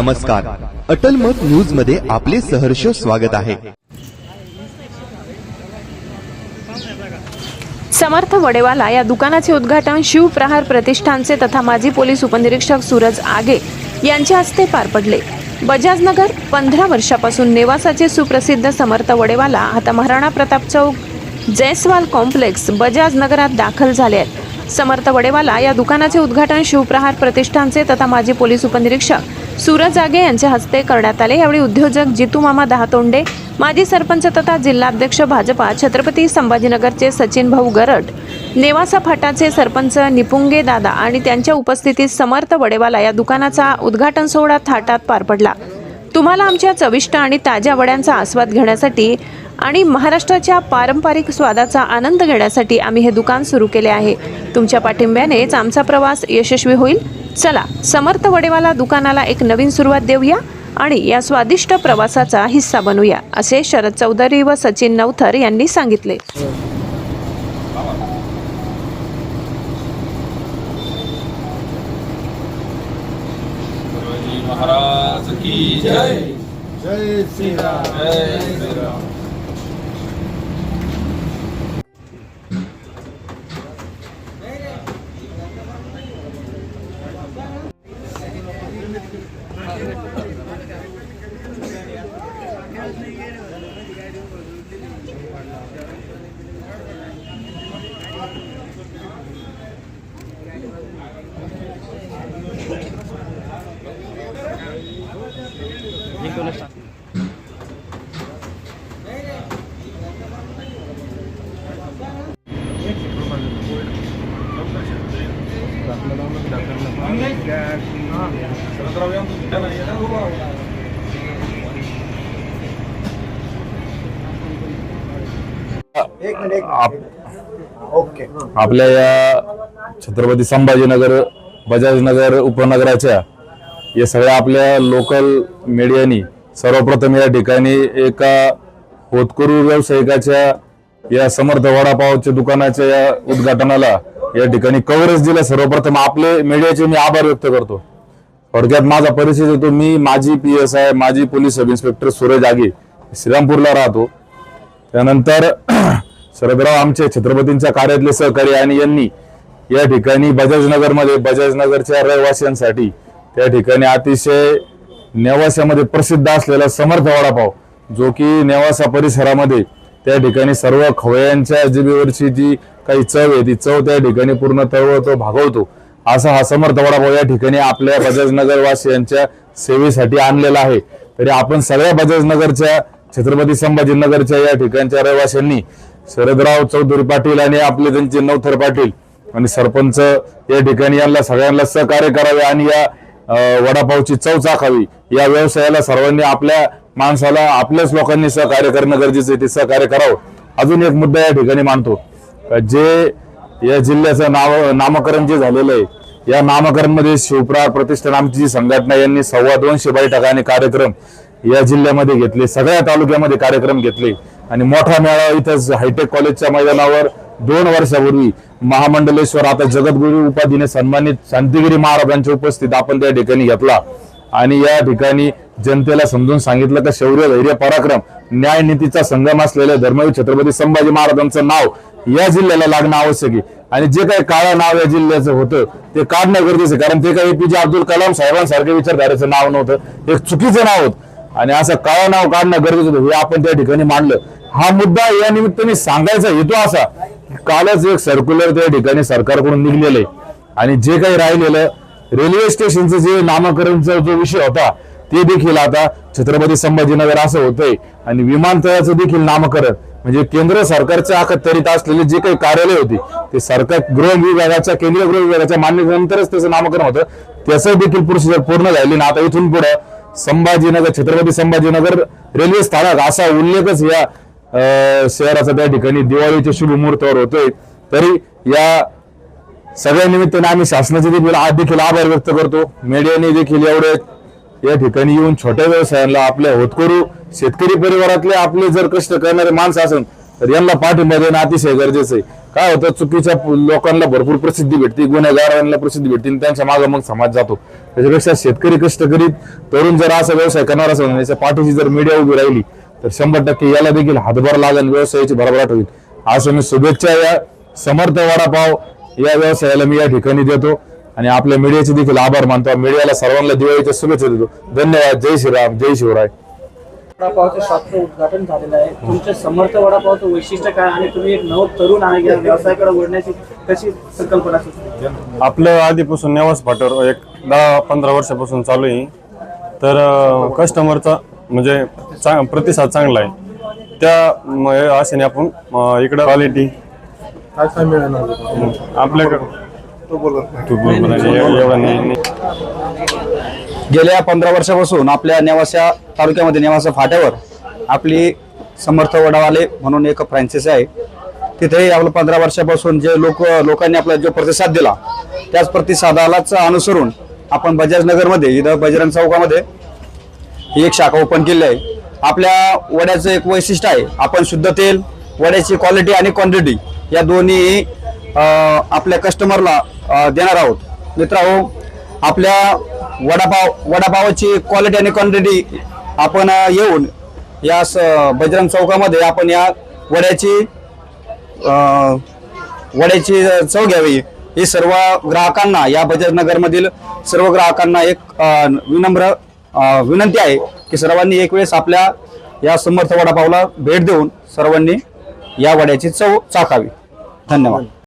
नमस्कार. अटल मत न्यूजमध्ये आपले सहर्ष स्वागत आहे. समर्थ वडेवाला या दुकानाचे उद्घाटन शिवप्रहार प्रतिष्ठानचे तथा माजी पोलीस उपनिरीक्षक सूरज आगे यांच्या हस्ते पार पडले. बजाजनगर पंधरा वर्षापासून नेवासाचे सुप्रसिद्ध समर्थ वडेवाला आता महाराणा प्रताप चौक जयस्वाल कॉम्प्लेक्स बजाज नगरात दाखल झाले आहेत. समर्थ वडेवाला या दुकानाचे उद्घाटन शिवप्रहार प्रतिष्ठानचे तथा माजी पोलीस उपनिरीक्षक सूरज आगे यांच्या हस्ते करण्यात आले. यावेळी उद्योजक जितू मामा दहातोंडे माजी सरपंच तथा जिल्हाध्यक्ष भाजपा छत्रपती संभाजीनगरचे सचिन भाऊ गरड नेवासा फाटाचे सरपंच निपुंगे दादा आणि त्यांच्या उपस्थितीत समर्थ वडेवाला या दुकानाचा उद्घाटन सोहळा थाटात पार पडला. तुम्हाला आमच्या चविष्ट आणि ताज्या वड्यांचा आस्वाद घेण्यासाठी आणि महाराष्ट्राच्या पारंपरिक स्वादाचा आनंद घेण्यासाठी आम्ही हे दुकान सुरू केले आहे. तुमच्या पाठिंब्यानेच आमचा प्रवास यशस्वी होईल. चला समर्थ वडेवाला दुकानाला एक नवीन सुरुवात देऊया आणि या स्वादिष्ट प्रवासाचा हिस्सा बनूया असे शरद चौधरी व सचिन नवथर यांनी सांगितले. शिवाजी महाराज की जय. जय श्री राम जय श्री आपल्या या छत्रपती संभाजीनगर बजाजनगर उपनगराच्या या सगळ्या आपल्या लोकल मीडियानी सर्वप्रथम या ठिकाणी एका होतकरू व्यावसायिकाच्या या समर्थ वडापावच्या दुकानाच्या या उद्घाटनाला या ठिकाणी कव्हरेज दिलं. सर्वप्रथम आपले मीडियाचे मी आभार व्यक्त करतो. थोडक्यात माझा परिचय देतो. मी माजी पी एस आय माजी police sub inspector Suraj Aage. श्रीरामपूरला राहतो. त्यानंतर शरदराव आमचे छत्रपतींच्या कार्यातले सहकारी आणि यांनी या ठिकाणी बजाजनगरमध्ये बजाजनगरच्या रहिवाशांसाठी त्या ठिकाणी अतिशय नेवासामध्ये प्रसिद्ध असलेला समर्थ वडापाव जो की नेवासा परिसरामध्ये त्या ठिकाणी सर्व खवयांच्या जिभेवरची जी काही चव आहे ती चव त्या ठिकाणी पूर्ण तळवतो भागवतो. असा हा समर्थ वडापाव या ठिकाणी आपल्या बजाजनगरवासियांच्या सेवेसाठी आणलेला आहे. तरी आपण सगळ्या बजाजनगरच्या छत्रपती संभाजीनगरच्या या ठिकाणच्या रहिवाशांनी शरदराव चौधरी पाटील आणि आपले त्यांचे नवथर पाटील आणि सरपंच या ठिकाणी यांना सगळ्यांना सहकार्य करावे आणि या वडापावची चव चाखावी. या व्यवसायाला सर्वांनी आपल्या माणसाला आपल्याच लोकांनी सहकार्य करणं गरजेचं आहे ते सहकार्य करावं. अजून एक मुद्दा या ठिकाणी मांडतो. जे या जिल्ह्याचं नाव नामकरण जे झालेलं आहे या नामकरणमध्ये शिवप्रा शिवप्रार प्रतिष्ठान आमची जी संघटना यांनी सव्वा दोनशे बैठका आणि कार्यक्रम या जिल्ह्यामध्ये घेतले सगळ्या तालुक्यामध्ये कार्यक्रम घेतले. आणि मोठा मेळावा इथंच हायटेक कॉलेजच्या मैदानावर दोन वर्षापूर्वी महामंडलेश्वर आता जगद्गुरु उपाधीने सन्मानित शांतिगिरी महाराजांच्या उपस्थित आपण त्या ठिकाणी घेतला. आणि या ठिकाणी जनतेला समजून सांगितलं का शौर्य धैर्य पराक्रम न्याय नीतीचा संगम असलेल्या धर्मवीर छत्रपती संभाजी महाराजांचं नाव या जिल्ह्याला लागणं आवश्यक आहे. आणि जे काही काळं नाव या जिल्ह्याचं होतं ते काढणं गरजेचं कारण ते काही एपीजे अब्दुल कलाम साहेबांसारख्या विचारधारेचं नाव नव्हतं. एक चुकीचं नाव होतं. आणि असं काळं नाव काढणं गरजेचं होतं. हे आपण त्या ठिकाणी मांडलं. हा मुद्दा या निमित्ताने सांगायचा हेतू असा की कालच एक सर्क्युलर त्या ठिकाणी सरकारकडून निघलेलं. आहे आणि जे काही राहिलेलं रेल्वे स्टेशनचं जे नामकरणचा जो विषय होता ते देखील आता छत्रपती संभाजीनगर असं होतंय. आणि विमानतळाचं देखील नामकरण. म्हणजे केंद्र सरकारच्या अखत्यारीत असलेले जे काही कार्यालय होती ते सरकार गृह विभागाच्या केंद्रीय गृह विभागाच्या मान्यतेनंतरच त्याचं नामकरण होतं. त्याचं देखील प्रोसिजर पूर्ण झाली ना आता इथून पुढे संभाजीनगर छत्रपती संभाजीनगर रेल्वे स्थानक असा उल्लेखच या शहराचा त्या ठिकाणी दिवाळीच्या शुभ मुहूर्तावर होतोय. तरी या सगळ्या निमित्ताने आम्ही शासनाचे देखील आज देखील आभार व्यक्त करतो. मीडियाने देखील एवढे या ठिकाणी येऊन छोट्या व्यवसायांना आपल्या होतकरू शेतकरी परिवारातले आपले जर कष्ट करणारे माणसं असेल तर यांना पाठिंबा देणं अतिशय गरजेचं आहे. काय होतं चुकीच्या लोकांना भरपूर प्रसिद्धी भेटते गुन्हेगारांना प्रसिद्धी भेटते आणि त्यांच्या मागे मग समाज जातो. त्याच्यापेक्षा शेतकरी कष्ट करीत तरुण जर असा व्यवसाय करणार असेल याच्या पाठीशी जर मीडिया उभी राहिली तर शंभर टक्के याला देखील हातभार लागेल व्यवसायाची भरभराट होईल. असं मी शुभेच्छा या समर्थ वडापाव या व्यवसायाला मी या ठिकाणी देतो. आणि आपल्या मीडियाचे देखील आभार मानतो. मीडियाला सर्वांना दिवाळीच्या शुभेच्छा देतो. धन्यवाद. जय श्रीराम. जय शिवराय. वडापावचं शॉपचं उद्घाटन झालेलं आहे. तुमच्या समर्थ वडापावचं वैशिष्ट्य काय? आणि तुम्ही एक नव तरुण आहे या व्यवसायाकडे वळण्याची कशी संकल्पना सुचली? आपलं आधीपासून नेवास फाट्यावर एक दहा पंधरा वर्षापासून चालू आहे. तर कस्टमरचा म्हणजे चा- प्रतिसाद चांगला आहे. त्या म, आशेने आपण इकडं क्वालिटी. गेल्या पंधरा वर्षापासून आपल्या नेवासा तालुक्यामध्ये नेवासा फाट्यावर आपली समर्थ वडावाले म्हणून एक फ्रँचायसी आहे. तिथे आपलं पंधरा वर्षापासून जे लोक लोकांनी आपला जो प्रतिसाद दिला त्याच प्रतिसादालाच अनुसरून आपण बजाजनगरमध्ये इथं बजरंग चौकामध्ये ही एक शाखा ओपन केली आहे. आपल्या वड्याचं एक वैशिष्ट्य आहे आपण शुद्ध तेल वड्याची क्वालिटी आणि क्वांटिटी या दोन्ही आपल्या कस्टमरला देणार आहोत. मित्रांनो आपल्या वडापाव वडापावाची क्वालिटी आणि क्वांटिटी आपण येऊन या स- बजरंग चौकामध्ये आपण या वड्याची वड्याची चव घ्यावी. ही सर्व ग्राहकांना या बजाज नगरमधील सर्व ग्राहकांना एक विनम्र विनंती आहे की सर्वांनी एक वेळेस आपल्या या समर्थ वडापावला भेट देऊन सर्वांनी या वड्याची चव चाखावी. धन्यवाद.